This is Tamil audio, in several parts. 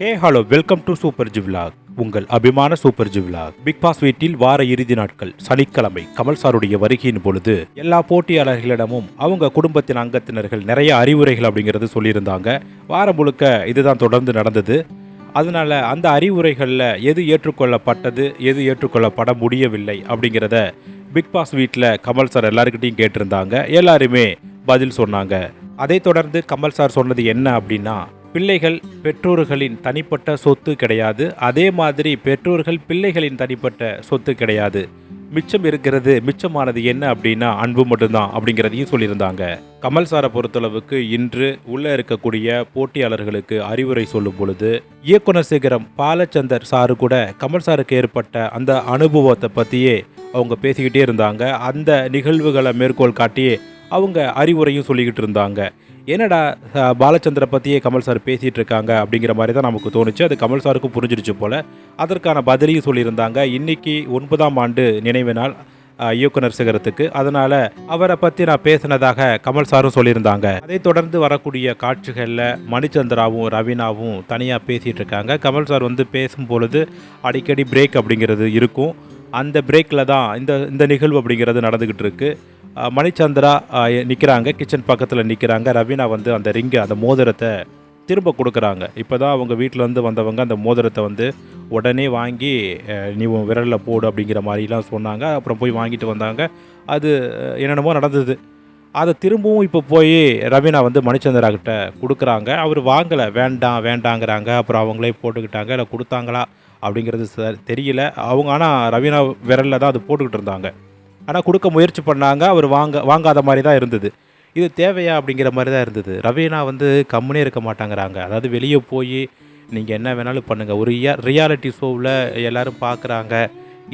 Hey hello welcome to super G vlog உங்கள் அபிமான சூப்பர் ஜிவ்லாக் பிக் பாஸ் வீட்டில் வார இறுதி நாட்கள் சனிக்கிழமை. கமல் சாருடைய வருகையின் பொழுது எல்லா போட்டியாளர்களிடமும் அவங்க குடும்பத்தின் அங்கத்தினர்கள் நிறைய அறிவுரைகள் அப்படிங்கிறது சொல்லியிருந்தாங்க. வாரம் முழுக்க இதுதான் தொடர்ந்து நடந்தது. அதனால அந்த அறிவுரைகளில் எது ஏற்றுக்கொள்ளப்பட்டது எது ஏற்றுக்கொள்ளப்பட முடியவில்லை அப்படிங்கிறத பிக் பாஸ் வீட்டில் கமல் சார் எல்லாருக்கிட்டையும் கேட்டிருந்தாங்க. எல்லாருமே பதில் சொன்னாங்க. அதை தொடர்ந்து கமல் சார் சொன்னது என்ன அப்படின்னா பிள்ளைகள் பெற்றோர்களின் தனிப்பட்ட சொத்து கிடையாது. அதே மாதிரி பெற்றோர்கள் பிள்ளைகளின் தனிப்பட்ட சொத்து கிடையாது. மிச்சம் இருக்கிறது மிச்சமானது என்ன அப்படின்னா அன்பு மட்டும்தான் அப்படிங்கிறதையும் சொல்லியிருந்தாங்க. கமல் சாரை பொறுத்தளவுக்கு இன்று உள்ளே இருக்கக்கூடிய போட்டியாளர்களுக்கு அறிவுரை சொல்லும் பொழுது இயக்குனர் சிகரம் பாலச்சந்தர் சாரு கூட கமல் சாருக்கு ஏற்பட்ட அந்த அனுபவத்தை பற்றியே அவங்க பேசிக்கிட்டே இருந்தாங்க. அந்த நிகழ்வுகளை மேற்கோள் காட்டியே அவங்க அறிவுரையும் சொல்லிக்கிட்டு இருந்தாங்க. என்னடா பாலச்சந்திர பற்றியே கமல் சார் பேசிகிட்டு இருக்காங்க அப்படிங்கிற மாதிரி தான் நமக்கு தோணுச்சு. அது கமல் சாருக்கும் புரிஞ்சிருச்சு போல். அதற்கான பதிலையும் சொல்லியிருந்தாங்க. இன்னைக்கு ஒன்பதாம் ஆண்டு நினைவு நாள் இயக்குனர் சிகரத்துக்கு. அதனால் அவரை பற்றி நான் பேசினதாக கமல் சாரும் சொல்லியிருந்தாங்க. அதை தொடர்ந்து வரக்கூடிய காட்சிகளில் மணிச்சந்திராவும் ரவீனாவும் தனியாக பேசிகிட்டு இருக்காங்க கமல் சார் வந்து பேசும் பொழுது அடிக்கடி பிரேக் அப்படிங்கிறது இருக்கும். அந்த பிரேக்கில் தான் இந்த இந்த நிகழ்வு அப்படிங்கிறது நடந்துக்கிட்டு இருக்குது மணிச்சந்திரா நிற்கிறாங்க கிச்சன் பக்கத்தில் நிற்கிறாங்க ரவீனா வந்து அந்த ரிங்கை அந்த மோதிரத்தை திரும்ப கொடுக்குறாங்க. இப்போ தான் அவங்க வீட்டில் இருந்து வந்தவங்க அந்த மோதிரத்தை வந்து உடனே வாங்கி நீ உன் விரலில் போடு அப்படிங்கிற மாதிரிலாம் சொன்னாங்க. அப்புறம் போய் வாங்கிட்டு வந்தாங்க. அது என்னென்னமோ நடந்தது. அதை திரும்பவும் இப்போ போய் ரவீனா வந்து மணிச்சந்திரா கிட்ட கொடுக்குறாங்க. அவர் வாங்கலை. வேண்டாம் வேண்டாங்கிறாங்க. அப்புறம் அவங்களே போட்டுக்கிட்டாங்க. இல்லை கொடுத்தாங்களா அப்படிங்கிறது ச- தெரியல. அவங்க ஆனால் ரவீனா விரலில் தான் அது போட்டுக்கிட்டு இருந்தாங்க. ஆனால் கொடுக்க முயற்சி பண்ணாங்க அவர் வாங்க வாங்காத மாதிரி தான் இருந்தது. இது தேவையா அப்படிங்கிற மாதிரி தான் இருந்தது. ரவீனா வந்து கம்முனே இருக்க மாட்டாங்கிறாங்க. அதாவது வெளியே போய் நீங்கள் என்ன வேணாலும் பண்ணுங்கள் ஒரு ரியாலிட்டி ஷோவில் எல்லோரும் பார்க்குறாங்க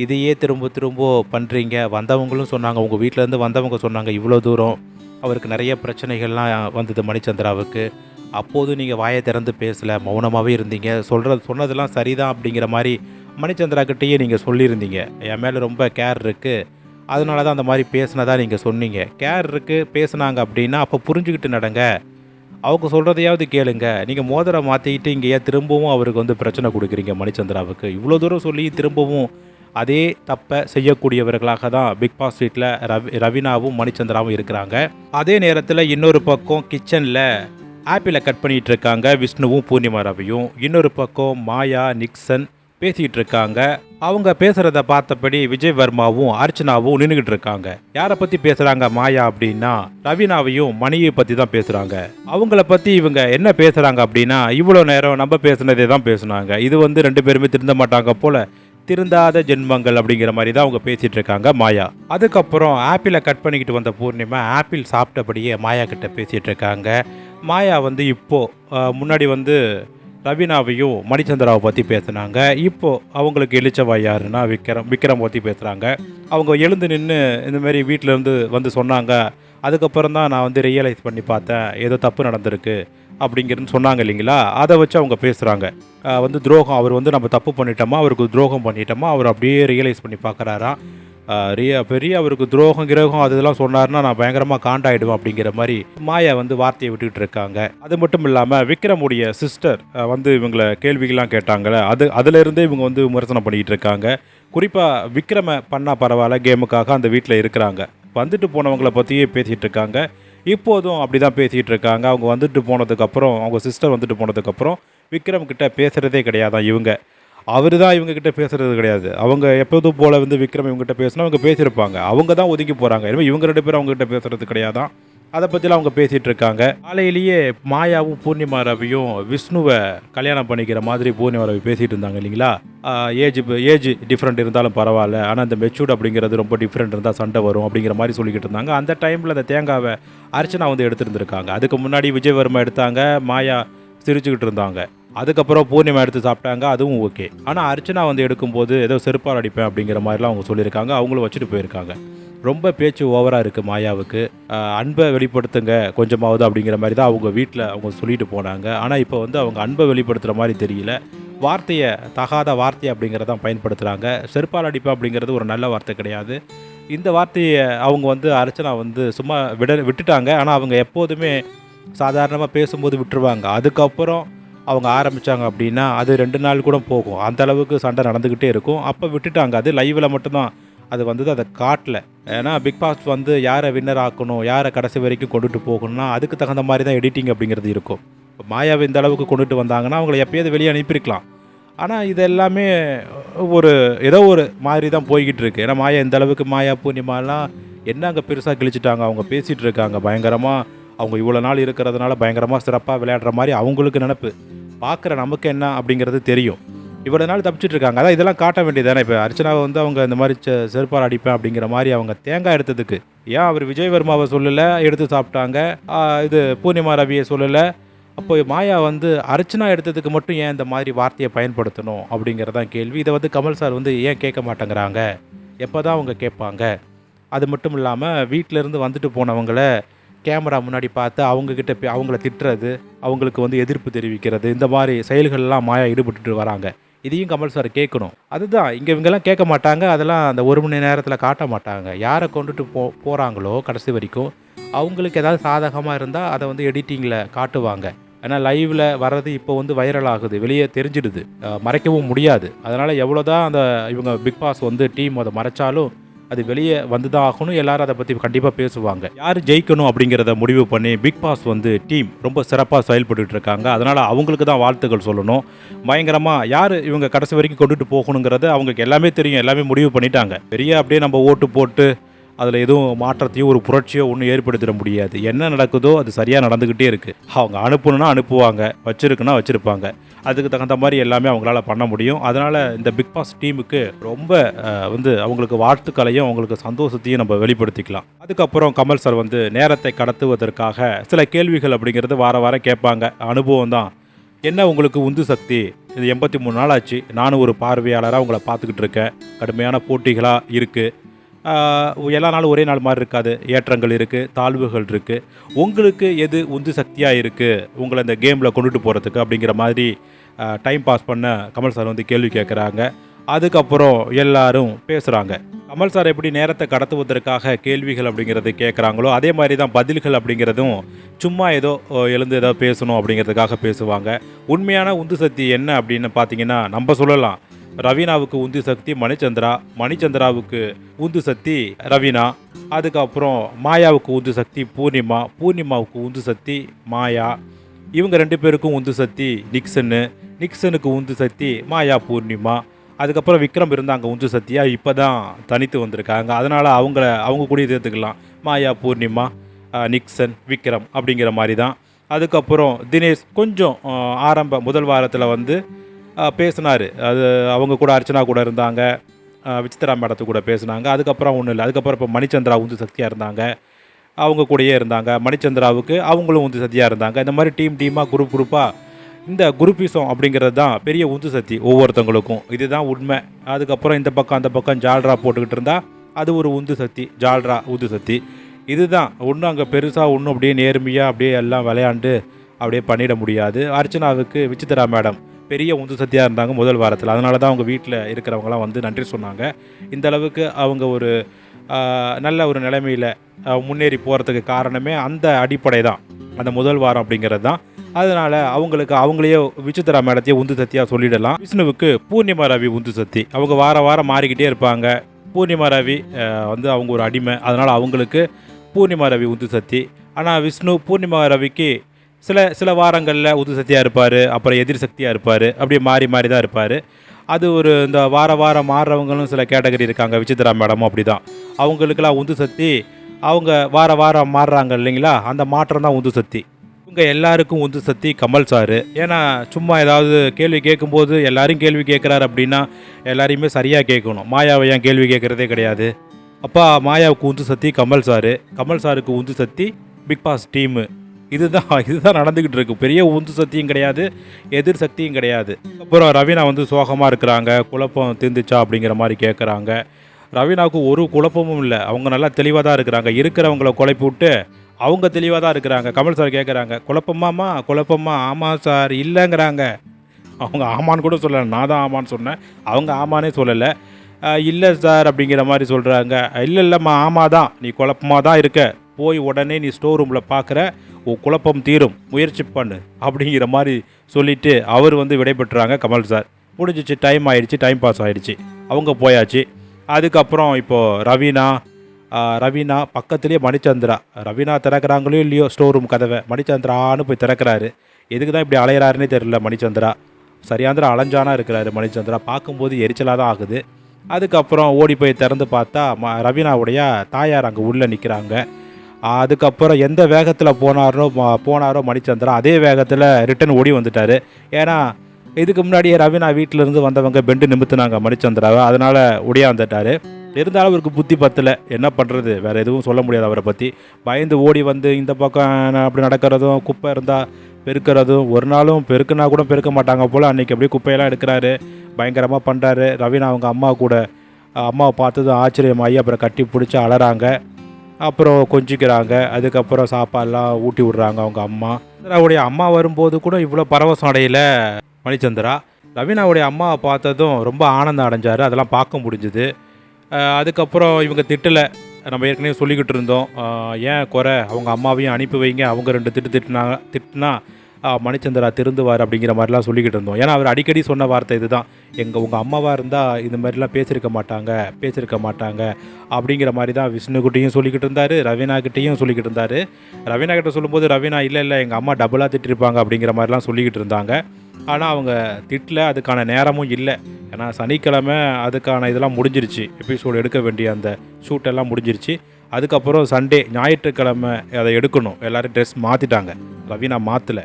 இதையே திரும்ப திரும்ப பண்ணுறீங்க வந்தவங்களும் சொன்னாங்க. உங்கள் வீட்டிலேருந்து வந்தவங்க சொன்னாங்க இவ்வளோ தூரம். அவருக்கு நிறைய பிரச்சனைகள்லாம் வந்தது மணிச்சந்திராவுக்கு. அப்போதும் நீங்கள் வாயை திறந்து பேசலை. மௌனமாகவே இருந்தீங்க. சொல்கிறது சொன்னதெல்லாம் சரிதான் அப்படிங்கிற மாதிரி மணிச்சந்திரா கிட்டேயே நீங்கள் சொல்லியிருந்தீங்க. என் மேலே ரொம்ப கேர் இருக்குது அதனால தான் அந்த மாதிரி பேசினதாக நீங்கள் சொன்னீங்க. கேர் இருக்குது பேசுனாங்க அப்படின்னா அப்போ புரிஞ்சுக்கிட்டு நடங்க. அவங்க சொல்கிறதையாவது கேளுங்க. நீங்கள் மோதிரை மாற்றிக்கிட்டு இங்கேயே திரும்பவும் அவருக்கு வந்து பிரச்சனை கொடுக்குறீங்க மணிச்சந்திராவுக்கு. இவ்வளோ தூரம் சொல்லி திரும்பவும் அதே தப்பை செய்யக்கூடியவர்களாக தான் பிக் பாஸ் வீட்டில் ரவி ரவீனாவும் மணிச்சந்திராவும் இருக்கிறாங்க. அதே நேரத்தில் இன்னொரு பக்கம் கிச்சனில் ஆப்பிளை கட் பண்ணிகிட்டு இருக்காங்க விஷ்ணுவும் பூர்ணிமா ரவியும். இன்னொரு பக்கம் மாயா நிக்சன் பேசிகிட்டு இருக்காங்க. அவங்க பேசுகிறத பார்த்தபடி விஜய் வர்மாவும் அர்ச்சனாவும் நின்றுக்கிட்டு இருக்காங்க. யாரை பற்றி பேசுகிறாங்க மாயா அப்படின்னா ரவீனாவையும் மணியை பற்றி தான் பேசுகிறாங்க அவங்கள பற்றி இவங்க என்ன பேசுகிறாங்க அப்படின்னா இவ்வளோ நேரம் நம்ம பேசுனதே தான் பேசுனாங்க. இது வந்து ரெண்டு பேருமே திருந்த மாட்டாங்க போல திருந்தாத ஜென்மங்கள் அப்படிங்கிற மாதிரி தான் அவங்க பேசிட்டு இருக்காங்க மாயா. அதுக்கப்புறம் ஆப்பிளை கட் பண்ணிக்கிட்டு வந்த பூர்ணிமா ஆப்பிள் சாப்பிட்டபடியே மாயா கிட்ட பேசிட்டு இருக்காங்க. மாயா வந்து இப்போ முன்னாடி வந்து ரவீனாவையும் மணிச்சந்திராவை பற்றி பேசுனாங்க. இப்போது அவங்களுக்கு எழுச்சவா யாருன்னா விக்ரம் விக்ரம் பற்றி பேசுகிறாங்க அவங்க எழுந்து நின்று இந்தமாரி வீட்டிலேருந்து வீட்டில் இருந்து வந்து சொன்னாங்க. அதுக்கப்புறம் தான் நான் வந்து ரியலைஸ் பண்ணி பார்த்தேன் ஏதோ தப்பு நடந்திருக்கு அப்படிங்கிறது சொன்னாங்க இல்லைங்களா? அதை வச்சு அவங்க பேசுகிறாங்க வந்து துரோகம் அவர் வந்து நம்ம தப்பு பண்ணிட்டோமா அவருக்கு துரோகம் பண்ணிட்டோமா அவர் அப்படியே ரியலைஸ் பண்ணி பார்க்குறாராம். ரிய பெரிய அவருக்கு துரோகம் கிரோகம் அது இதெல்லாம் சொன்னார்னா நான் பயங்கரமாக காண்டாயிடுவேன் அப்படிங்கிற மாதிரி மாயா வந்து வார்த்தையை விட்டுக்கிட்டு இருக்காங்க. அது மட்டும் இல்லாமல் விக்ரமுடைய சிஸ்டர் வந்து இவங்களை கேள்விகள்லாம் கேட்டாங்களே அது அதுலேருந்தே இவங்க வந்து விமர்சனம் பண்ணிக்கிட்டு இருக்காங்க. குறிப்பாக விக்ரம பண்ணால் பரவாயில்ல கேமுக்காக அந்த வீட்டில் இருக்கிறாங்க. வந்துட்டு போனவங்களை பற்றியே பேசிகிட்டு இருக்காங்க. இப்போதும் அப்படி தான் பேசிகிட்டு இருக்காங்க. அவங்க வந்துட்டு போனதுக்கப்புறம் அவங்க சிஸ்டர் வந்துட்டு போனதுக்கப்புறம் விக்ரம் கிட்ட பேசுகிறதே கிடையாதான் இவங்க. அவர் தான் இவங்க பேசுகிறது பேசுறது கிடையாது. அவங்க எப்போதும் போல் வந்து விக்ரம் இவங்ககிட்ட பேசினா அவங்க பேசியிருப்பாங்க. அவங்க தான் ஒதுக்கி போகிறாங்க எனவே இவங்க ரெண்டு பேரும் அவங்ககிட்ட பேசுகிறது கிடையாதான் அதை பற்றிலாம் அவங்க பேசிகிட்டு இருக்காங்க. காலையிலேயே மாயாவும் பூர்ணிமா ரவியும் விஷ்ணுவை கல்யாணம் பண்ணிக்கிற மாதிரி பூர்ணிமா ரவி பேசிகிட்டு இருந்தாங்க இல்லைங்களா? ஏஜ் ஏஜ் டிஃப்ரெண்ட் இருந்தாலும் பரவாயில்ல. ஆனால் இந்த மெச்சூர்ட் அப்படிங்கிறது ரொம்ப டிஃப்ரெண்ட் இருந்தால் சண்டை வரும் அப்படிங்கிற மாதிரி சொல்லிக்கிட்டு இருந்தாங்க. அந்த டைமில் அந்த தேங்காவை அர்ச்சனா வந்து எடுத்துருந்துருக்காங்க. அதுக்கு முன்னாடி விஜயவர்மா எடுத்தாங்க. மாயா சிரிச்சுக்கிட்டு இருந்தாங்க. அதுக்கப்புறம் பூர்ணிமா எடுத்து சாப்பிட்டாங்க அதுவும் ஓகே. ஆனால் அர்ச்சனா வந்து எடுக்கும்போது ஏதோ செருப்பால் அடிப்பேன் அப்படிங்கிற மாதிரிலாம் அவங்க சொல்லியிருக்காங்க. அவங்களும் வச்சுட்டு போயிருக்காங்க. ரொம்ப பேச்சு ஓவராக இருக்குது மாயாவுக்கு. அன்பை வெளிப்படுத்துங்க கொஞ்சமாவது அப்படிங்கிற மாதிரி தான் அவங்க வீட்டில் அவங்க சொல்லிட்டு போனாங்க. ஆனால் இப்போ வந்து அவங்க அன்பை வெளிப்படுத்துகிற மாதிரி தெரியல. வார்த்தையை தகாத வார்த்தை அப்படிங்கிறதான் பயன்படுத்துகிறாங்க செருப்பால் அடிப்பேன் அப்படிங்கிறது ஒரு நல்ல வார்த்தை கிடையாது. இந்த வார்த்தையை அவங்க வந்து அர்ச்சனா வந்து சும்மா விட விட்டுட்டாங்க. ஆனால் அவங்க எப்போதுமே சாதாரணமாக பேசும்போது விட்டுருவாங்க. அதுக்கப்புறம் அவங்க ஆரம்பித்தாங்க அப்படின்னா அது ரெண்டு நாள் கூட போகும். அந்தளவுக்கு சண்டை நடந்துக்கிட்டே இருக்கும். அப்போ விட்டுட்டாங்க. அது லைவில் மட்டும்தான் அது வந்தது. அதை காட்டல. ஏன்னா பிக் பாஸ் வந்து யாரை வின்னர் ஆக்கணும் யாரை கடைசி வரைக்கும் கொண்டுட்டு போகணும்னா அதுக்கு தகுந்த மாதிரி தான் எடிட்டிங் அப்படிங்கிறது இருக்கும். இப்போ மாயாவை இந்த அளவுக்கு கொண்டுட்டு வந்தாங்கன்னா அவங்கள எப்பயாவது வெளியே அனுப்பியிருக்கலாம். ஆனால் இது எல்லாமே ஒரு ஏதோ ஒரு மாதிரி தான் போய்கிட்டு இருக்கு. ஏன்னா மாயா இந்த அளவுக்கு மாயா பூர்ணிமாலாம் என்ன அங்கே பெருசாக கிழிச்சிட்டாங்க? அவங்க பேசிகிட்டு இருக்காங்க. பயங்கரமாக அவங்க இவ்வளோ நாள் இருக்கிறதுனால பயங்கரமாக சிறப்பாக விளையாடுற மாதிரி அவங்களுக்கு நினப்பு. பார்க்குற நமக்கு என்ன அப்படிங்கிறது தெரியும். இவ்வளோ நாள் தப்பிச்சிட்டு இருக்காங்க. அதான் இதெல்லாம் காட்ட வேண்டியதானே இப்போ அர்ச்சனாவை வந்து அவங்க இந்த மாதிரி செ- செருப்பால் அடிப்பேன் அப்படிங்கிற மாதிரி அவங்க தேங்காய் எடுத்ததுக்கு. ஏன் அவர் விஜய் வர்மாவை சொல்லலை? எடுத்து சாப்பிட்டாங்க. இது பூர்ணிமா ரவியை சொல்லலை. அப்போ மாயா வந்து அர்ச்சனா எடுத்ததுக்கு மட்டும் ஏன் இந்த மாதிரி வார்த்தையை பயன்படுத்தணும் அப்படிங்கிறதான் கேள்வி. இதை வந்து கமல் சார் வந்து ஏன் கேட்க மாட்டேங்கிறாங்க? எப்போ தான் அவங்க கேட்பாங்க? அது மட்டும் இல்லாமல் வீட்டிலேருந்து வந்துட்டு போனவங்கள கேமரா முன்னாடி பார்த்து அவங்கக்கிட்ட போய் அவங்கள திட்டுறது அவங்களுக்கு வந்து எதிர்ப்பு தெரிவிக்கிறது இந்த மாதிரி செயல்கள்லாம் மாயா ஈடுபட்டுட்டு வராங்க. இதையும் கமல் சார் கேட்கணும். அதுதான் இங்கே இவங்கெல்லாம் கேட்க மாட்டாங்க அதெல்லாம் அந்த ஒரு மணி நேரத்தில் காட்ட மாட்டாங்க. யாரை கொண்டுட்டு போ போகிறாங்களோ கடைசி வரைக்கும் அவங்களுக்கு ஏதாவது சாதகமாக இருந்தால் அதை வந்து எடிட்டிங்கில் காட்டுவாங்க. ஏன்னா லைவில் வர்றது இப்போ வந்து வைரல் ஆகுது வெளியே தெரிஞ்சிடுது. மறைக்கவும் முடியாது. அதனால் எவ்வளோ தான் அந்த இவங்க பிக் பாஸ் வந்து டீம் அதை மறைச்சாலும் அது வெளியே வந்து தான் ஆகணும். எல்லாரும் அதை பற்றி கண்டிப்பாக பேசுவாங்க. யார் ஜெயிக்கணும் அப்படிங்கிறத முடிவு பண்ணி பிக் பாஸ் வந்து டீம் ரொம்ப சிறப்பாக செயல்பட்டு இருக்காங்க. அதனால் அவங்களுக்கு தான் வாழ்த்துக்கள் சொல்லணும். பயங்கரமாக யார் இவங்க கடைசி வரைக்கும் கொண்டுட்டு போகணுங்கிறத அவங்களுக்கு எல்லாமே தெரியும். எல்லாமே முடிவு பண்ணிட்டாங்க. பெரிய அப்படியே நம்ம ஓட்டு போட்டு அதில் எதுவும் மாற்றத்தையோ ஒரு புரட்சியோ ஒன்றும் ஏற்படுத்திட முடியாது. என்ன நடக்குதோ அது சரியாக நடந்துக்கிட்டே இருக்குது அவங்க அனுப்பணுன்னா அனுப்புவாங்க. வச்சிருக்குன்னா வச்சுருப்பாங்க. அதுக்கு தகுந்த மாதிரி எல்லாமே அவங்களால பண்ண முடியும். அதனால் இந்த பிக் பாஸ் டீமுக்கு ரொம்ப வந்து அவங்களுக்கு வாழ்த்துக்களையும் அவங்களுக்கு சந்தோஷத்தையும் நம்ம வெளிப்படுத்திக்கலாம். அதுக்கப்புறம் கமல் சார் வந்து நேரத்தை கடத்துவதற்காக சில கேள்விகள் அப்படிங்கிறது வார வாரம் கேட்பாங்க. அனுபவம் தான். என்ன உங்களுக்கு உந்து சக்தி? இது எண்பத்தி மூணு நாள் ஆச்சு. நானும் ஒரு பார்வையாளராக உங்களை பார்த்துக்கிட்டு இருக்கேன். கடுமையான போட்டிகளாக இருக்குது எல்லா நாளும் ஒரே நாள் மாதிரி இருக்காது. ஏற்றங்கள் இருக்குது தாழ்வுகள் இருக்குது உங்களுக்கு எது உந்து சக்தியாக இருக்குது உங்களை இந்த கேமில் கொண்டுட்டு போகிறதுக்கு அப்படிங்கிற மாதிரி டைம் பாஸ் பண்ண கமல் சார் வந்து கேள்வி கேட்குறாங்க அதுக்கப்புறம் எல்லாரும் பேசுகிறாங்க கமல் சார் எப்படி நேரத்தை கடத்துவதற்காக கேள்விகள் அப்படிங்கிறது கேட்குறாங்களோ அதே மாதிரி தான் பதில்கள் அப்படிங்கிறதும் சும்மா ஏதோ எழுந்து ஏதோ பேசணும் அப்படிங்கிறதுக்காக பேசுவாங்க. உண்மையான உந்து சக்தி என்ன அப்படின்னு பார்த்தீங்கன்னா நம்ம சொல்லலாம். ரவீனாவுக்கு உந்து சக்தி மணிச்சந்திரா மணிச்சந்திராவுக்கு உந்து சக்தி ரவீனா அதுக்கப்புறம் மாயாவுக்கு உந்து சக்தி பூர்ணிமா பூர்ணிமாவுக்கு உந்து சக்தி மாயா. இவங்க ரெண்டு பேருக்கும் உந்து சக்தி நிக்சனு நிக்சனுக்கு உந்து சக்தி மாயா பூர்ணிமா. அதுக்கப்புறம் விக்ரம் இருந்தாங்க உந்து சக்தியாக இப்போ தான் தனித்து வந்திருக்காங்க. அதனால் அவங்கள அவங்க கூட சேர்த்துக்கலாம். மாயா பூர்ணிமா நிக்சன் விக்ரம் அப்படிங்கிற மாதிரி தான் அதுக்கப்புறம் தினேஷ் கொஞ்சம் ஆரம்ப முதல் வாரத்தில் வந்து பேசினார். அது அவங்க கூட அர்ச்சனா கூட இருந்தாங்க. விசித்ரா மேடத்து கூட பேசினாங்க. அதுக்கப்புறம் ஒன்றும் இல்லை. அதுக்கப்புறம் இப்போ மணிச்சந்திரா உந்து சக்தியாக இருந்தாங்க. அவங்க கூடயே இருந்தாங்க. மணிச்சந்திராவுக்கு அவங்களும் உந்து சக்தியாக இருந்தாங்க. இந்த மாதிரி டீம் டீமாக குரூப் குரூப்பாக இந்த குரூப்பிசம் அப்படிங்கிறது தான் பெரிய உந்து சக்தி ஒவ்வொருத்தவங்களுக்கும் இதுதான் உண்மை. அதுக்கப்புறம் இந்த பக்கம் அந்த பக்கம் ஜால்ரா போட்டுக்கிட்டு இருந்தால் அது ஒரு உந்து சக்தி. ஜால்ரா உந்து சக்தி. இதுதான். ஒன்றும் அங்கே பெருசாக ஒன்றும் அப்படியே நேர்மையாக அப்படியே எல்லாம் விளையாண்டு அப்படியே பண்ணிட முடியாது. அர்ச்சனாவுக்கு விசித்ரா மேடம் பெரிய உந்து சக்தியாக இருந்தாங்க முதல் வாரத்தில். அதனால தான் அவங்க வீட்டில் இருக்கிறவங்களாம் வந்து நன்றி சொன்னாங்க. இந்த அளவுக்கு அவங்க ஒரு நல்ல ஒரு நிலைமையில் முன்னேறி போகிறதுக்கு காரணமே அந்த அடிப்படை தான் அந்த முதல் வாரம் அப்படிங்கிறது தான் அதனால் அவங்களுக்கு அவங்களையே விசித்திரா மேடத்தையே உந்து சக்தியாக சொல்லிடலாம். விஷ்ணுவுக்கு பூர்ணிமா ரவி உந்து சக்தி. அவங்க வார வாரம் மாறிக்கிட்டே இருப்பாங்க. பூர்ணிமா ரவி வந்து அவங்க ஒரு அடிமை. அதனால் அவங்களுக்கு பூர்ணிமா ரவி உந்து சக்தி. ஆனால் விஷ்ணு பூர்ணிமா ரவிக்கு சில சில வாரங்களில் உந்து சக்தியாக இருப்பார் அப்புறம் எதிர் சக்தியாக இருப்பார் அப்படியே மாறி மாறி தான் இருப்பார். அது ஒரு இந்த வார வாரம் மாறுறவங்களும் சில கேட்டகரி இருக்காங்க. விசித்ரா மேடமும் அப்படி தான் அவங்களுக்கெல்லாம் உந்து சக்தி அவங்க வார வாரம் மாறுறாங்க இல்லைங்களா? அந்த மாற்றம் தான் உந்து சக்தி. இவங்க எல்லாருக்கும் உந்து சக்தி கமல் சார் ஏன்னா சும்மா ஏதாவது கேள்வி கேட்கும்போது எல்லாரும் கேள்வி கேட்குறாரு அப்படின்னா எல்லாரையுமே சரியாக கேட்கணும். மாயாவை ஏன் கேள்வி கேட்குறதே கிடையாது. அப்பா மாயாவுக்கு உந்து சக்தி கமல் சாரு கமல் சாருக்கு உந்து சக்தி பிக் பாஸ் டீமு இதுதான் இதுதான் நடந்துக்கிட்டு இருக்கு. பெரிய உந்து சக்தியும் கிடையாது எதிர் சக்தியும் கிடையாது. அப்புறம் ரவீனா வந்து சோகமாக இருக்கிறாங்க குழப்பம் தீர்ந்துச்சா அப்படிங்கிற மாதிரி கேட்குறாங்க ரவீனாவுக்கு ஒரு குழப்பமும் இல்லை. அவங்க நல்லா தெளிவாக தான் இருக்கிறாங்க. இருக்கிறவங்கள குழப்பி விட்டு அவங்க தெளிவாக தான் இருக்கிறாங்க. கமல் சார் கேட்குறாங்க குழப்பமாமா குழப்பமா? ஆமாம் சார் இல்லைங்கிறாங்க. அவங்க ஆமான்னு கூட சொல்லலை. நான் தான் ஆமான்னு சொன்னேன். அவங்க ஆமானே சொல்லலை. இல்லை சார் அப்படிங்கிற மாதிரி சொல்கிறாங்க இல்லை இல்லைம்மா ஆமாம் தான். நீ குழப்பமாக தான் இருக்க. போய் உடனே நீ ஸ்டோர் ரூமில் பார்க்குற உன் குழப்பம் தீரும். முயற்சி பண்ணு அப்படிங்கிற மாதிரி சொல்லிட்டு அவர் வந்து விடைபெற்றாங்க கமல் சார் முடிஞ்சிச்சு டைம் ஆயிடுச்சு டைம் பாஸ் ஆயிடுச்சு. அவங்க போயாச்சு. அதுக்கப்புறம் இப்போது ரவீனா ரவீனா பக்கத்துலேயே மணிச்சந்திரா. ரவீனா திறக்கிறாங்களோ இல்லையோ ஸ்டோர் ரூம் கதவை மணிச்சந்திரான்னு போய் திறக்கிறாரு. எதுக்கு தான் இப்படி அலையிறாருன்னே தெரில மணிச்சந்திரா. சரியாந்திரா அலைஞ்சானா இருக்கிறாரு மணிச்சந்திரா. பார்க்கும்போது எரிச்சலாக தான் ஆகுது. அதுக்கப்புறம் ஓடி போய் திறந்து பார்த்தா ம ரவீனாவுடைய தாயார் அங்கே உள்ளே நிற்கிறாங்க அதுக்கப்புறம் எந்த வேகத்தில் போனாரோ போனாரோ மணிச்சந்திரா அதே வேகத்தில் ரிட்டன் ஓடி வந்துட்டார். ஏன்னா இதுக்கு முன்னாடியே ரவினா வீட்டிலேருந்து வந்தவங்க பெண்டு நிமித்துனாங்க மணிச்சந்திராவை. அதனால் ஒடியாந்துட்டார். இருந்தாலும் அவருக்கு புத்தி பத்தல. என்ன பண்ணுறது வேறு எதுவும் சொல்ல முடியாது அவரை பற்றி பயந்து ஓடி வந்து இந்த பக்கம் அப்படி நடக்கிறதும் குப்பை இருந்தால் பெருக்கிறதும் ஒரு நாளும் பெருக்குனா கூட பெருக்க மாட்டாங்க போல் அன்றைக்கி அப்படியே குப்பையெல்லாம் எடுக்கிறாரு. பயங்கரமாக பண்ணுறாரு ரவினா அவங்க அம்மா கூட அம்மாவை பார்த்ததும் ஆச்சரியமாகி அப்புறம் கட்டி பிடிச்சி அலறாங்க. அப்புறம் கொஞ்சிக்கிறாங்க. அதுக்கப்புறம் சாப்பாடுலாம் ஊட்டி விடுறாங்க அவங்க அம்மா. அவருடைய அம்மா வரும்போது கூட இவ்வளோ பரவசம் அடையில மணிச்சந்திரா. ரவீனாவுடைய அம்மாவை பார்த்ததும் ரொம்ப ஆனந்தம் அடைஞ்சார். அதெல்லாம் பார்க்க முடிஞ்சுது. அதுக்கப்புறம் இவங்க திட்டலை. நம்ம ஏற்கனவே சொல்லிக்கிட்டு இருந்தோம். ஏன் குறை? அவங்க அம்மாவையும் அனுப்பி வைங்க. அவங்க ரெண்டு திட்டு திட்டுனாங்க திட்டுனா மணிச்சந்திரா திருந்துவார் அப்படிங்கிற மாதிரிலாம் சொல்லிக்கிட்டு இருந்தோம். ஏன்னா அவர் அடிக்கடி சொன்ன வார்த்தை இதுதான். எங்கள் உங்கள் அம்மாவாக இருந்தால் இந்த மாதிரிலாம் பேசியிருக்க மாட்டாங்க பேசியிருக்க மாட்டாங்க அப்படிங்கிற மாதிரி தான் விஷ்ணுக்கிட்டையும் சொல்லிக்கிட்டு இருந்தார் ரவீனாக்கிட்டேயும் சொல்லிக்கிட்டு இருந்தார். ரவீனா கிட்ட சொல்லும்போது ரவீனா இல்லை இல்லை எங்கள் அம்மா டபுளாக திட்டிருப்பாங்க அப்படிங்கிற மாதிரிலாம் சொல்லிக்கிட்டு இருந்தாங்க. ஆனால் அவங்க திட்டல அதுக்கான நேரமும் இல்லை. ஏன்னா சனிக்கிழமை அதுக்கான இதெல்லாம் முடிஞ்சிருச்சு. எபிசோடு எடுக்க வேண்டிய அந்த ஷூட்டெல்லாம் முடிஞ்சிருச்சு. அதுக்கப்புறம் சண்டே ஞாயிற்றுக்கிழமை அதை எடுக்கணும். எல்லோரும் ட்ரெஸ் மாற்றிட்டாங்க ரவீனா மாற்றலை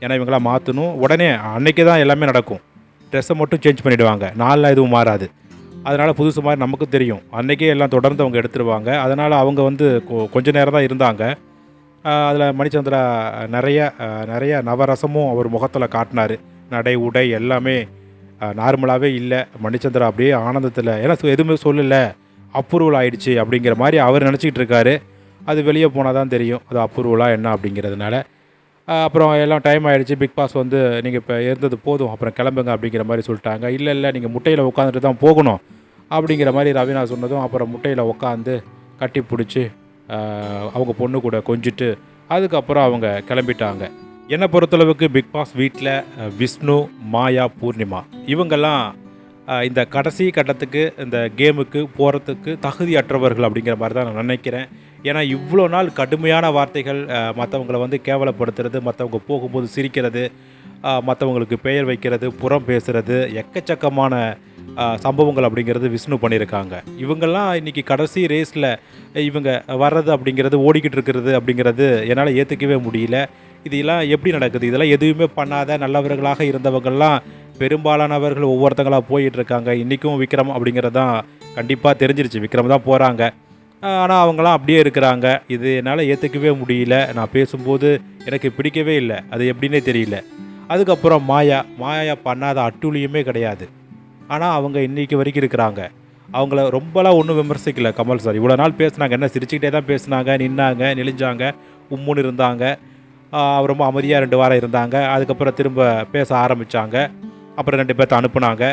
ஏன்னா இவங்களாம் மாற்றணும் உடனே அன்னைக்கு தான் எல்லாமே நடக்கும். ட்ரெஸ்ஸை மட்டும் சேஞ்ச் பண்ணிவிடுவாங்க நாளில் எதுவும் மாறாது. அதனால் புதுசு மாதிரி நமக்கு தெரியும். அன்றைக்கே எல்லாம் தொடர்ந்து அவங்க எடுத்துருவாங்க. அதனால் அவங்க வந்து கொ- கொஞ்ச நேரம் தான் இருந்தாங்க அதில் மணிச்சந்திரா நிறைய நிறைய நவரசமும் அவர் முகத்தில் காட்டினார். நடை உடை எல்லாமே நார்மலாகவே இல்லை. மணிச்சந்திரா அப்படியே ஆனந்தத்தில் ஏன்னா எதுவுமே சொல்லலை. அப்ரூவல் ஆயிடுச்சு அப்படிங்கிற மாதிரி அவர் நினச்சிக்கிட்டு இருக்காரு. அது வெளியே போனால் தான் தெரியும். அது அப்ரூவலாக என்ன அப்படிங்கிறதுனால. அப்புறம் எல்லாம் டைம் ஆகிடுச்சு பிக் பாஸ் வந்து நீங்கள் இப்போ இருந்தது போதும். அப்புறம் கிளம்புங்க அப்படிங்கிற மாதிரி சொல்லிட்டாங்க. இல்லை இல்லை நீங்கள் முட்டையில் உட்காந்துட்டு தான் போகணும் அப்படிங்கிற மாதிரி ரவினா சொன்னதும் அப்புறம் முட்டையில் உட்காந்து கட்டி பிடிச்சி அவங்க பொண்ணு கூட கொஞ்சிட்டு அதுக்கப்புறம் அவங்க கிளம்பிட்டாங்க. என்னை பொறுத்தளவுக்கு பிக் பாஸ் வீட்டில் விஷ்ணு மாயா பூர்ணிமா இவங்கெல்லாம் இந்த கடைசி கட்டத்துக்கு இந்த கேமுக்கு போகிறதுக்கு தகுதியற்றவர்கள் அப்படிங்கிற மாதிரி தான் நான் நினைக்கிறேன். ஏன்னா இவ்வளோ நாள் கடுமையான வார்த்தைகள் மற்றவங்களை வந்து கேவலப்படுத்துறது மற்றவங்க போகும்போது சிரிக்கிறது மற்றவங்களுக்கு பெயர் வைக்கிறது புறம் பேசுகிறது எக்கச்சக்கமான சம்பவங்கள் அப்படிங்கிறது விஷ்ணு பண்ணியிருக்காங்க. இவங்கெல்லாம் இன்றைக்கி கடைசி ரேஸில் இவங்க வர்றது அப்படிங்கிறது ஓடிக்கிட்டு இருக்கிறது அப்படிங்கிறது என்னால் ஏற்றுக்கவே முடியல. இதெல்லாம் எப்படி நடக்குது? இதெல்லாம் எதுவுமே பண்ணாத நல்லவர்களாக இருந்தவங்கள்லாம் பெரும்பாலானவர்கள் ஒவ்வொருத்தங்களாக போயிட்டு இருக்காங்க இன்றைக்கும் விக்ரம் அப்படிங்கிறது தான் கண்டிப்பாக தெரிஞ்சிருச்சு. விக்ரம் தான் போகிறாங்க ஆனால் அவங்களாம் அப்படியே இருக்கிறாங்க. இது என்னால் ஏற்றுக்கவே முடியல. நான் பேசும்போது எனக்கு பிடிக்கவே இல்லை. அது எப்படின்னே தெரியல. அதுக்கப்புறம் மாயா. மாயா பண்ணாத அட்டூழியமே கிடையாது. ஆனால் அவங்க இன்னைக்கு வரைக்கும் இருக்கிறாங்க. அவங்கள ரொம்பலாம் ஒன்றும் விமர்சிக்கல கமல் சார். இவ்வளோ நாள் பேசுனாங்க. என்ன சிரிச்சுக்கிட்டே தான் பேசுனாங்க. நின்னாங்க நெளிஞ்சாங்க உம்முன்னு இருந்தாங்க. ரொம்ப அமைதியாக ரெண்டு வாரம் இருந்தாங்க. அதுக்கப்புறம் திரும்ப பேச ஆரம்பித்தாங்க அப்புறம் ரெண்டு பேர்த்த அனுப்புனாங்க.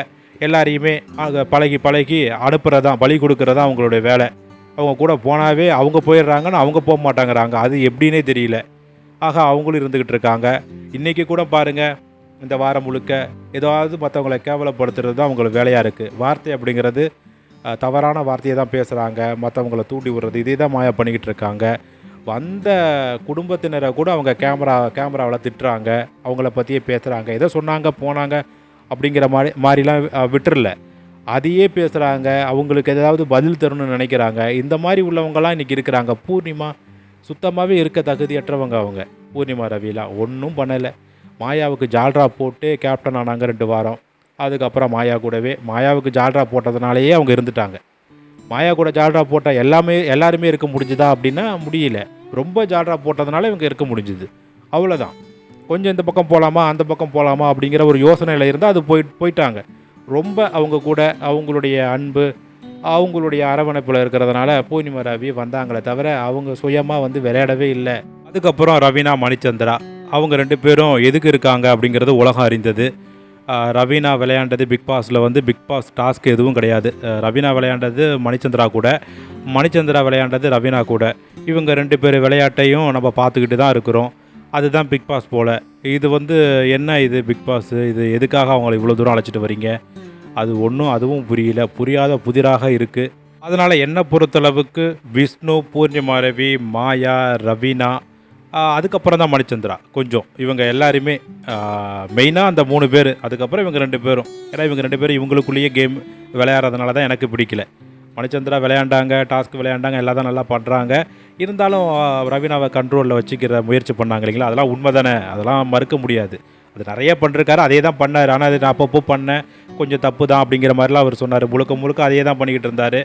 எல்லாரையுமே அங்கே பழகி பழகி அனுப்புகிறதா பலி கொடுக்குறதா அவங்களுடைய வேலை. அவங்க கூட போனாவே அவங்க போயிடுறாங்கன்னு அவங்க போக மாட்டாங்கிறாங்க. அது எப்படின்னே தெரியல. ஆக அவங்களும் இருந்துக்கிட்டு இருக்காங்க. இன்றைக்கி கூட பாருங்கள் இந்த வாரம் முழுக்க ஏதாவது மற்றவங்களை கேவலப்படுத்துறது தான் அவங்களுக்கு வேலையாக இருக்குது வார்த்தை அப்படிங்கிறது தவறான வார்த்தையை தான் பேசுகிறாங்க மற்றவங்கள தூண்டி விடுறது இதே தான் மாயா பண்ணிக்கிட்டு இருக்காங்க. வந்த குடும்பத்தினரை கூட அவங்க கேமரா கேமராவில் திட்டுறாங்க. அவங்கள பற்றியே பேசுகிறாங்க ஏதோ சொன்னாங்க போனாங்க. அப்படிங்கிற மாதிரி மாதிரிலாம் விட்டுறல. அதையே பேசுகிறாங்க அவங்களுக்கு ஏதாவது பதில் தரணும்னு நினைக்கிறாங்க. இந்த மாதிரி உள்ளவங்கலாம் இன்றைக்கி இருக்கிறாங்க. பூர்ணிமா சுத்தமாகவே இருக்க தகுதியற்றவங்க அவங்க. பூர்ணிமா ரவிலாம் ஒன்றும் பண்ணலை. மாயாவுக்கு ஜால்ரா போட்டு கேப்டன் ஆனாங்க ரெண்டு வாரம். அதுக்கப்புறம் மாயா கூடவே மாயாவுக்கு ஜால்ரா போட்டதுனாலேயே அவங்க இருந்துட்டாங்க. மாயா கூட ஜால்ரா போட்டால் எல்லாமே எல்லாருமே இருக்க முடிஞ்சுதா அப்படின்னா முடியல. ரொம்ப ஜால்ரா போட்டதுனால இவங்க இருக்க முடிஞ்சுது. அவ்வளோதான் கொஞ்சம் இந்த பக்கம் போகலாமா அந்த பக்கம் போகலாமா அப்படிங்கிற ஒரு யோசனையில் இருந்தால் அது போய் போயிட்டாங்க. ரொம்ப அவங்க கூட அவங்களுடைய அன்பு அவங்களுடைய அரவணைப்பில் இருக்கிறதுனால பூர்ணிமா ரவி வந்தாங்களே தவிர அவங்க சுயமாக வந்து விளையாடவே இல்லை. அதுக்கப்புறம் ரவீனா மணிச்சந்திரா அவங்க ரெண்டு பேரும் எதுக்கு இருக்காங்க அப்படிங்கிறது உலகம் அறிந்தது. ரவீனா விளையாண்டது பிக் பாஸில் வந்து பிக் பாஸ் டாஸ்க் எதுவும் கிடையாது. ரவீனா விளையாண்டது மணிச்சந்திரா கூட மணிச்சந்திரா விளையாண்டது ரவீனா கூட. இவங்க ரெண்டு பேர் விளையாட்டையும் நம்ம பார்த்துக்கிட்டு தான் இருக்கிறோம். அதுதான் பிக் பாஸ் போல். இது வந்து என்ன இது பிக் பாஸ் இது எதுக்காக அவங்களை இவ்வளோ தூரம் அழைச்சிட்டு வரீங்க அது ஒன்றும் அதுவும் புரியல. புரியாத புதிராக இருக்குது அதனால் என்னை பொறுத்தளவுக்கு விஷ்ணு பூர்ணிமா ரவி மாயா ரவீனா அதுக்கப்புறம் தான் மணிச்சந்திரா. கொஞ்சம். இவங்க எல்லாருமே மெயினாக அந்த மூணு பேர். அதுக்கப்புறம் இவங்க ரெண்டு பேரும். ஏன்னா இவங்க ரெண்டு பேரும் இவங்களுக்குள்ளேயே கேம் விளையாடுறதுனால தான் எனக்கு பிடிக்கல. மணிச்சந்திரா விளையாண்டாங்க டாஸ்க் விளையாண்டாங்க எல்லாம் தான் நல்லா பண்ணுறாங்க இருந்தாலும் ரவீனாவை கண்ட்ரோலில் வச்சுக்கிற முயற்சி பண்ணாங்க இல்லைங்களா? அதெல்லாம் உண்மை தானே அதெல்லாம் மறுக்க முடியாது. அது நிறைய பண்ணிருக்காரு. அதே தான் பண்ணார். ஆனால் அது நான் அப்பப்போ பண்ணேன். கொஞ்சம் தப்பு தான் அப்படிங்கிற மாதிரிலாம் அவர் சொன்னார். முழுக்க முழுக்க அதே தான் பண்ணிக்கிட்டு இருந்தார்.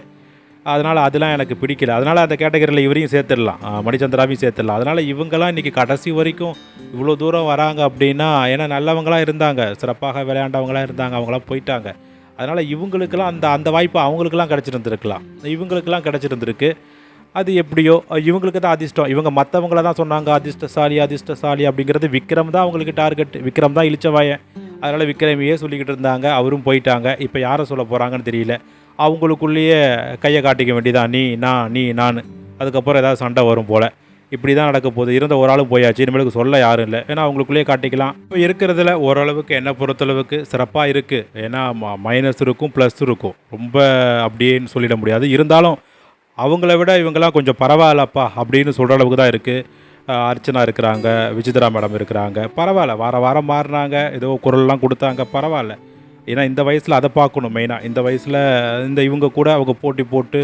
அதனால் அதெல்லாம் எனக்கு பிடிக்கல. அதனால் அந்த கேட்டகரியில் இவரையும் சேர்த்துடலாம். மணிச்சந்திராவையும் சேர்த்துடலாம். அதனால் இவங்கெல்லாம் இன்றைக்கி கடைசி வரைக்கும் இவ்வளோ தூரம் வராங்க அப்படின்னா ஏன்னா நல்லவங்களாம் இருந்தாங்க. சிறப்பாக விளையாண்டவங்களாம் இருந்தாங்க. அவங்களாம் போயிட்டாங்க. அதனால் இவங்களுக்கெல்லாம் அந்த அந்த வாய்ப்பு அவங்களுக்கெல்லாம் கிடச்சிருந்துருக்கலாம். இவங்களுக்கெல்லாம் கிடச்சிருந்துருக்கு. அது எப்படியோ இவங்களுக்கு தான் அதிர்ஷ்டம். இவங்க மற்றவங்கள தான் சொன்னாங்க அதிர்ஷ்டசாலி அதிர்ஷ்டசாலி அப்படிங்கிறது விக்ரம் தான் அவங்களுக்கு டார்கெட் விக்ரம் தான் இழிச்சவாயன் அதனால் விக்ரமையே சொல்லிக்கிட்டு இருந்தாங்க அவரும் போயிட்டாங்க. இப்போ யாரை சொல்ல போகிறாங்கன்னு தெரியல. அவங்களுக்குள்ளேயே கையை காட்டிக்க வேண்டியதான் நீ நான் நீ நான் அதுக்கப்புறம் ஏதாவது சண்டை வரும் போல். இப்படி தான் நடக்க போகுது. இருந்த ஒரு ஆளும் போயாச்சு. இனிமேலுக்கு சொல்ல யாரும் இல்லை. ஏன்னா அவங்களுக்குள்ளேயே காட்டிக்கலாம். இப்போ இருக்கிறதுல ஓரளவுக்கு என்ன பொறுத்தளவுக்கு சிறப்பாக இருக்குது ஏன்னா மைனஸ் இருக்கும் ப்ளஸ் இருக்கும். ரொம்ப அப்படியேன்னு சொல்லிட முடியாது. இருந்தாலும் அவங்கள விட இவங்கெல்லாம் கொஞ்சம் பரவாயில்லப்பா அப்படின்னு சொல்கிற அளவுக்கு தான் இருக்குது அர்ச்சனா இருக்கிறாங்க விஜித்ரா மேடம் இருக்கிறாங்க. பரவாயில்ல வார வாரம் மாறினாங்க. ஏதோ குரல்லாம் கொடுத்தாங்க பரவாயில்ல. ஏன்னா இந்த வயசில் அதை பார்க்கணும் மெயினாக இந்த வயசில் இந்த இவங்க கூட அவங்க போட்டி போட்டு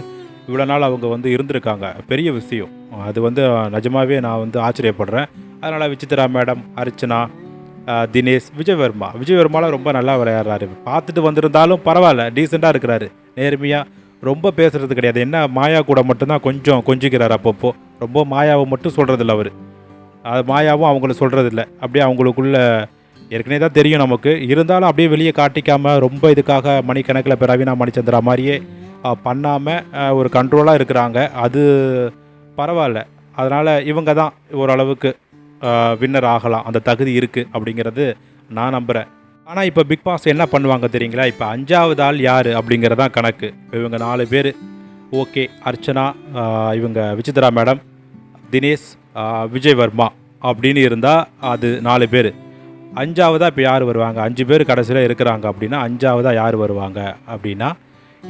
இவ்வளோ நாள் அவங்க வந்து இருந்திருக்காங்க. பெரிய விஷயம். அது வந்து நிஜமாகவே நான் வந்து ஆச்சரியப்படுறேன். அதனால் விசித்ரா மேடம் அர்ச்சனா தினேஷ் விஜயவர்மா. விஜயவர்மாலாம் ரொம்ப நல்லா விளையாடுறாரு. பார்த்துட்டு வந்திருந்தாலும் பரவாயில்ல டீசெண்டாக இருக்கிறாரு. நேர்மையாக ரொம்ப பேசுறது கிடையாது. என்ன மாயா கூட மட்டும்தான் கொஞ்சம் கொஞ்சிக்கிறார் அப்பப்போ. ரொம்ப மாயாவை மட்டும் சொல்கிறதில்ல அவர். அது மாயாவும் அவங்கள சொல்கிறதில்ல அப்படியே அவங்களுக்குள்ள ஏற்கனவே தான் தெரியும் நமக்கு. இருந்தாலும் அப்படியே வெளியே காட்டிக்காமல் ரொம்ப இதுக்காக மணிக்கணக்கில் இப்போ ரவீனா மணிச்சந்திரா மாதிரியே பண்ணாமல் ஒரு கண்ட்ரோலாக இருக்கிறாங்க. அது பரவாயில்ல. அதனால் இவங்க தான் ஓரளவுக்கு வின்னர் ஆகலாம். அந்த தகுதி இருக்குது அப்படிங்கிறது நான் நம்புகிறேன் ஆனால் இப்போ பிக் பாஸ் என்ன பண்ணுவாங்க தெரியுங்களா? இப்போ அஞ்சாவது ஆள் யார் அப்படிங்கிறதான் கணக்கு. இப்போ இவங்க நாலு பேர். ஓகே அர்ச்சனா இவங்க விசித்ரா மேடம் தினேஷ் விஜய் வர்மா அப்படின்னு இருந்தால் அது நாலு பேர். அஞ்சாவதாக இப்போ யார் வருவாங்க? அஞ்சு பேர் கடைசியில் இருக்கிறாங்க அப்படின்னா அஞ்சாவதாக யார் வருவாங்க அப்படின்னா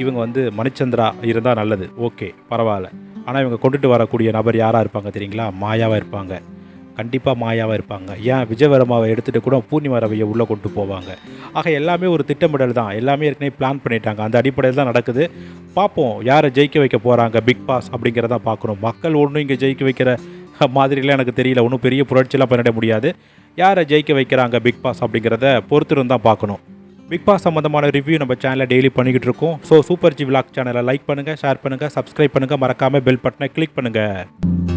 இவங்க வந்து மணிச்சந்திரா இருந்தால் நல்லது. ஓகே பரவாயில்ல. ஆனால் இவங்க கொண்டுட்டு வரக்கூடிய நபர் யாராக இருப்பாங்க தெரியுங்களா? மாயாவாக இருப்பாங்க. கண்டிப்பாக மாயாவாக இருப்பாங்க. ஏன்? விஜயவரமாவை எடுத்துகிட்டு கூட பூர்ணிமா ரவையை உள்ளே கொண்டு போவாங்க. ஆக எல்லாமே ஒரு திட்டமிடல் தான். எல்லாமே ஏற்கனவே பிளான் பண்ணிட்டாங்க. அந்த அடிப்படையில் தான் நடக்குது. பார்ப்போம். யாரை ஜெயிக்க வைக்க போகிறாங்க பிக் பாஸ் அப்படிங்கிறத பார்க்கணும். மக்கள் ஒன்றும் இங்கே ஜெயிக்க வைக்கிற மாதிரிலாம் எனக்கு தெரியல. ஒன்றும் பெரிய புரட்சியெலாம் பண்ணிட முடியாது. யாரை ஜெயிக்க வைக்கிறாங்க பிக் பாஸ் அப்படிங்கிறத பொறுத்திருந்து தான் பார்க்கணும். பிக் பாஸ் சம்மந்தமான ரிவ்யூ நம்ம சேனலில் டெய்லி பண்ணிக்கிட்டு இருக்கோம். ஸோ சூப்பர் ஜி விலாக் சேனலை லைக் பண்ணுங்கள் ஷேர் பண்ணுங்கள் சப்ஸ்கிரைப் பண்ணுங்கள் மறக்காமல் பெல் பட்டனை கிளிக் பண்ணுங்கள்